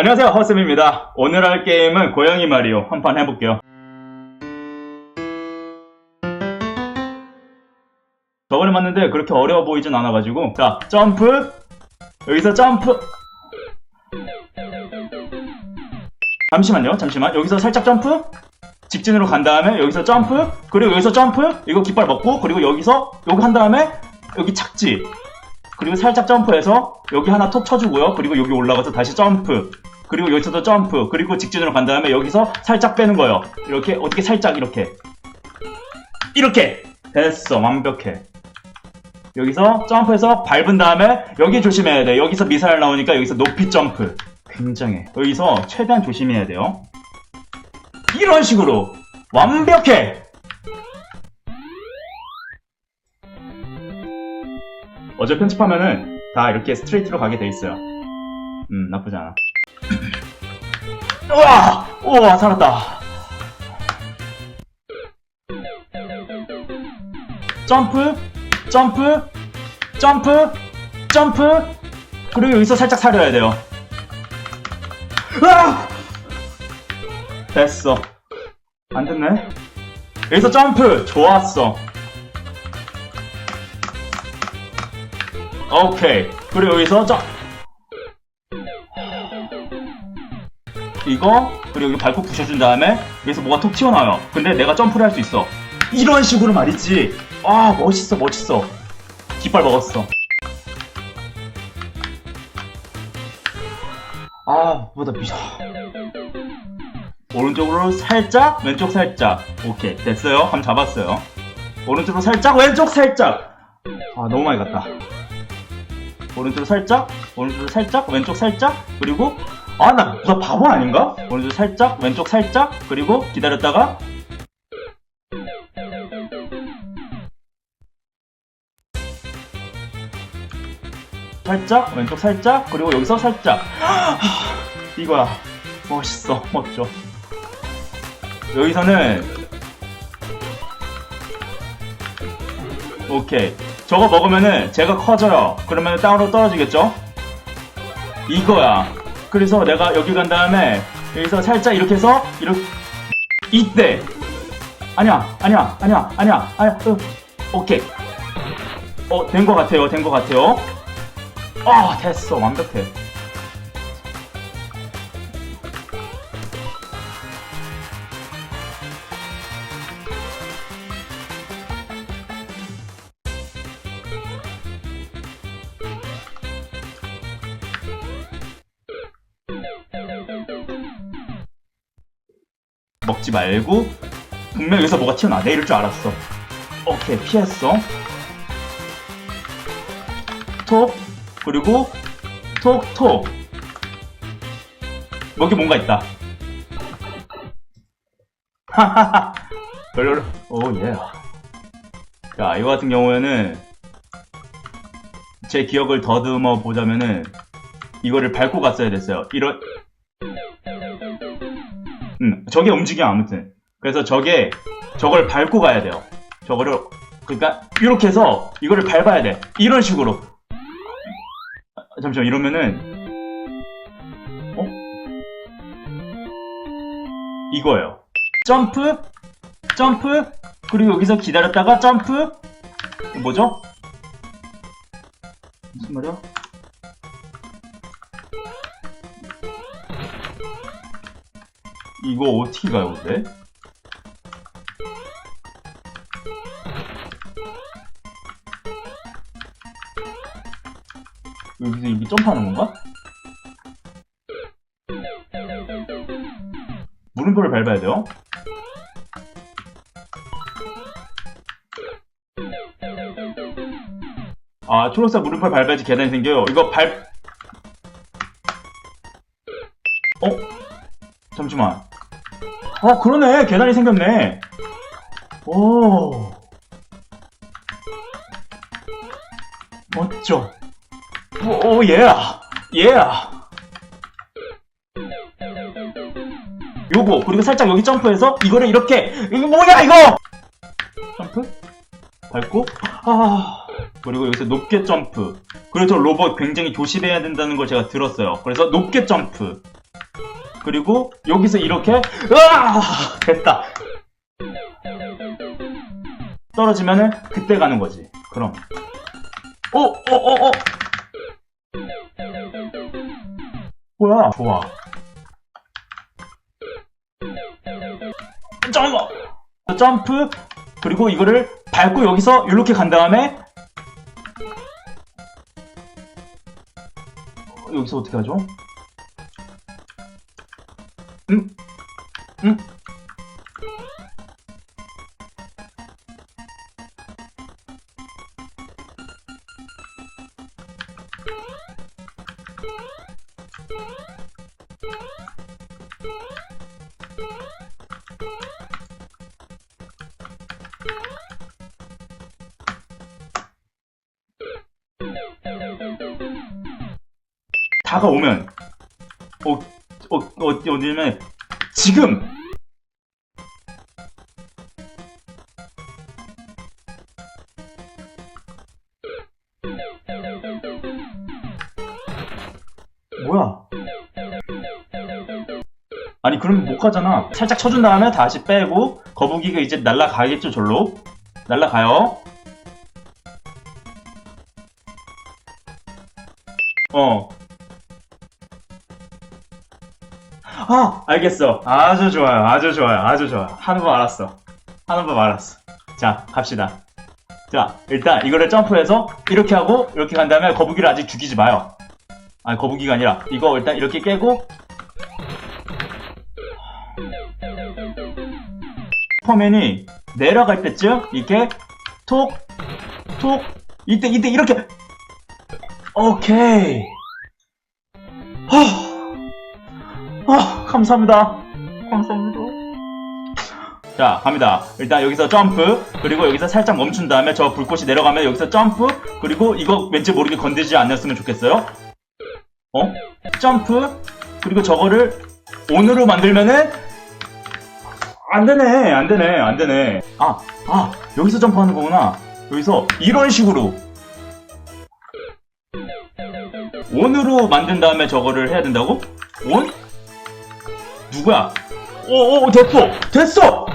안녕하세요, 허쌤입니다. 오늘 할 게임은 고양이 마리오 한 판 해볼게요. 저번에 봤는데 그렇게 어려워 보이진 않아가지고. 자, 점프! 여기서 점프! 잠시만요, 잠시만. 여기서 살짝 점프? 직진으로 간 다음에 여기서 점프? 그리고 여기서 점프? 이거 깃발 먹고 그리고 여기서 여기 한 다음에 여기 착지. 그리고 살짝 점프해서 여기 하나 톡 쳐주고요. 그리고 여기 올라가서 다시 점프. 그리고 여기서도 점프. 그리고 직진으로 간 다음에 여기서 살짝 빼는 거예요. 이렇게 어떻게 살짝 이렇게. 이렇게 됐어. 완벽해. 여기서 점프해서 밟은 다음에 여기 조심해야 돼. 여기서 미사일 나오니까 여기서 높이 점프. 굉장해. 여기서 최대한 조심해야 돼요. 이런 식으로 완벽해. 어제 편집하면은 다 이렇게 스트레이트로 가게 돼 있어요. 음, 나쁘지 않아. 우와! 우와, 살았다. 점프, 점프, 점프, 점프. 그리고 여기서 살짝 사려야 돼요. 으아! 됐어. 안 됐네. 여기서 점프. 좋았어. 오케이. 그리고 여기서 점. 이거 그리고 여기 밟고 부셔준 다음에 여기서 뭐가 톡 튀어나와요. 근데 내가 점프를 할 수 있어. 이런 식으로 말이지. 아 멋있어 멋있어. 깃발 먹었어. 아 뭐다 미쳐. 오른쪽으로 살짝 왼쪽 살짝. 오케이 됐어요. 감 잡았어요. 오른쪽으로 살짝 왼쪽 살짝. 아 너무 많이 갔다. 오른쪽 살짝, 오른쪽 살짝, 왼쪽 살짝, 그리고 아나 무슨 바보 아닌가? 오른쪽 살짝, 왼쪽 살짝, 그리고 기다렸다가 살짝, 왼쪽 살짝, 그리고 여기서 살짝 이거야 멋있어, 멋져 여기서는 오케이 저거 먹으면은 제가 커져요. 그러면 땅으로 떨어지겠죠? 이거야. 그래서 내가 여기 간 다음에 여기서 살짝 이렇게 해서 이렇게 이때. 아니야 아니야 아니야 아니야 아니야. 으, 오케이. 어된 것 같아요 된 것 같아요. 아 됐어. 완벽해 먹지 말고 분명 여기서 뭐가 튀어나와 내 이럴 줄 알았어. 오케이 피했어. 톡. 그리고 톡톡. 여기 뭔가 있다. 하하하. 별로 오예. 자 이거 같은 경우에는 제 기억을 더듬어 보자면은 이거를 밟고 갔어야 됐어요. 이런 음, 저게 움직여 아무튼. 그래서 저게 저걸 밟고 가야 돼요. 저거를 그러니까 이렇게 해서 이거를 밟아야 돼. 이런 식으로. 아, 잠시만 이러면은 어? 이거예요. 점프, 점프, 그리고 여기서 기다렸다가 점프. 뭐죠? 무슨 말이야? 이거 어떻게 가요, 근데? 여기서 이게 점프하는 건가? 물음표를 밟아야 돼요. 아, 초록색 물음표를 밟아야지 계단이 생겨요. 이거 밟... 어? 잠시만. 아, 그러네. 계단이 생겼네. 오. 멋져. 오, 오 예. 예. 요거, 그리고 살짝 여기 점프해서 이거를 이렇게. 이거 뭐야, 이거! 점프? 밟고, 아. 그리고 여기서 높게 점프. 저 로봇 굉장히 조심해야 된다는 걸 제가 들었어요. 그래서 높게 점프. 그리고 여기서 이렇게 으아! 됐다. 떨어지면은 그때 가는 거지. 그럼. 어어어어. 뭐야? 좋아. 점프! 점프. 그리고 이거를 밟고 여기서 이렇게 간 다음에 어, 여기서 어떻게 하죠? 다가오면 어, 어, 어디, 어디냐면 지금 아니 그럼 못 가잖아 살짝 쳐준 다음에 다시 빼고 거북이가 이제 날라가겠죠 절로 날라가요 어 아, 알겠어. 아주 좋아요. 아주 좋아요. 아주 좋아. 하는 법 알았어. 하는 법 알았어. 자, 갑시다. 자, 일단 이거를 점프해서 이렇게 하고 이렇게 간 다음에 거북이를 아직 죽이지 마요. 아니, 거북이가 아니라 이거 일단 이렇게 깨고 슈퍼맨이 내려갈 때쯤 이렇게 톡, 톡, 이때, 이때 이렇게 오케이. 하. 아, 감사합니다. 감사합니다. 자, 갑니다. 일단 여기서 점프, 그리고 여기서 살짝 멈춘 다음에 저 불꽃이 내려가면 여기서 점프, 그리고 이거 왠지 모르게 건드리지 않았으면 좋겠어요. 어? 점프, 그리고 저거를 온으로 만들면은 안 되네, 안 되네, 안 되네. 아, 아, 여기서 점프하는 거구나. 여기서 이런 식으로 온으로 만든 다음에 저거를 해야 된다고? 온? 누구야? 오, 오, 됐어! 됐어!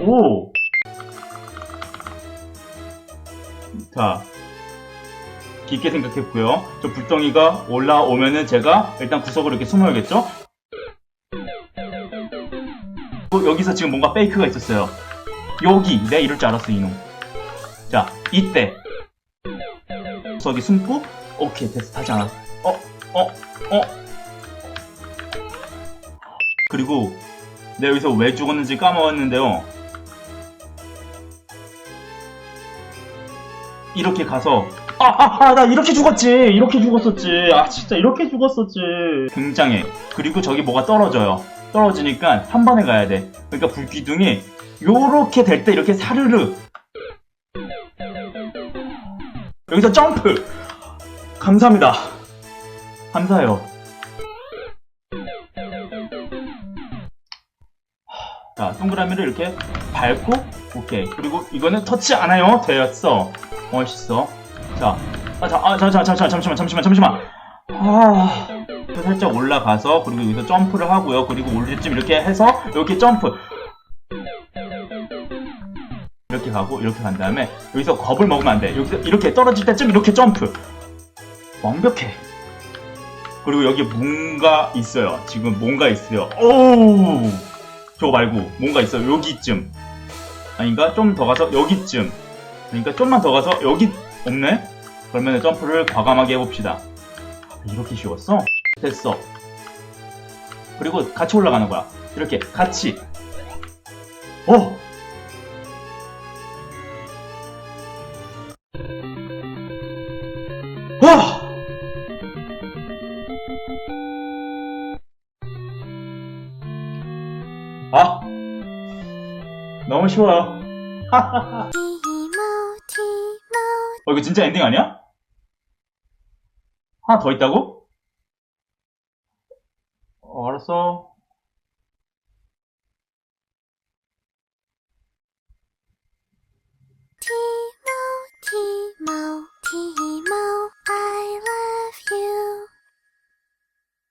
오! 자, 깊게 생각했고요. 저 불덩이가 올라오면은 제가 일단 구석으로 이렇게 숨어야겠죠? 어, 여기서 지금 뭔가 페이크가 있었어요. 여기! 내가 이럴 줄 알았어, 이놈. 자, 이때. 구석이 숨고, 오케이, 됐어. 다시 안 왔어. 어, 어, 어. 그리고 내가 여기서 왜 죽었는지 까먹었는데요. 이렇게 가서 아, 아, 아, 나 이렇게 죽었지. 이렇게 죽었었지. 아, 진짜 이렇게 죽었었지. 굉장해. 그리고 저기 뭐가 떨어져요. 떨어지니까 한 번에 가야 돼. 그러니까 불기둥이 요렇게 될 때 이렇게 사르르. 여기서 점프. 감사합니다. 감사해요. 자, 동그라미를 이렇게 밟고, 오케이. 그리고 이거는 터치 않아요. 되었어. 멋있어. 자, 아, 자, 아, 자, 자, 자, 자, 잠시만, 잠시만, 잠시만. 아, 살짝 올라가서, 그리고 여기서 점프를 하고요. 그리고 올 때쯤 이렇게 해서, 이렇게 점프. 이렇게 가고, 이렇게 간 다음에, 여기서 겁을 먹으면 안 돼. 여기서 이렇게 떨어질 때쯤 이렇게 점프. 완벽해. 그리고 여기 뭔가 있어요. 지금 뭔가 있어요. 오우! 저거 말고 뭔가 있어 여기쯤 아닌가 좀 더 가서 여기쯤 그러니까 좀만 더 가서 여기 없네 그러면 점프를 과감하게 해봅시다 이렇게 쉬웠어 됐어. 그리고 같이 올라가는 거야. 이렇게 같이. 어? 와! 아! 너무 쉬워요. 어 이거 진짜 엔딩 아니야? 하나 더 있다고? also Timo, Timo, Timo, I love you.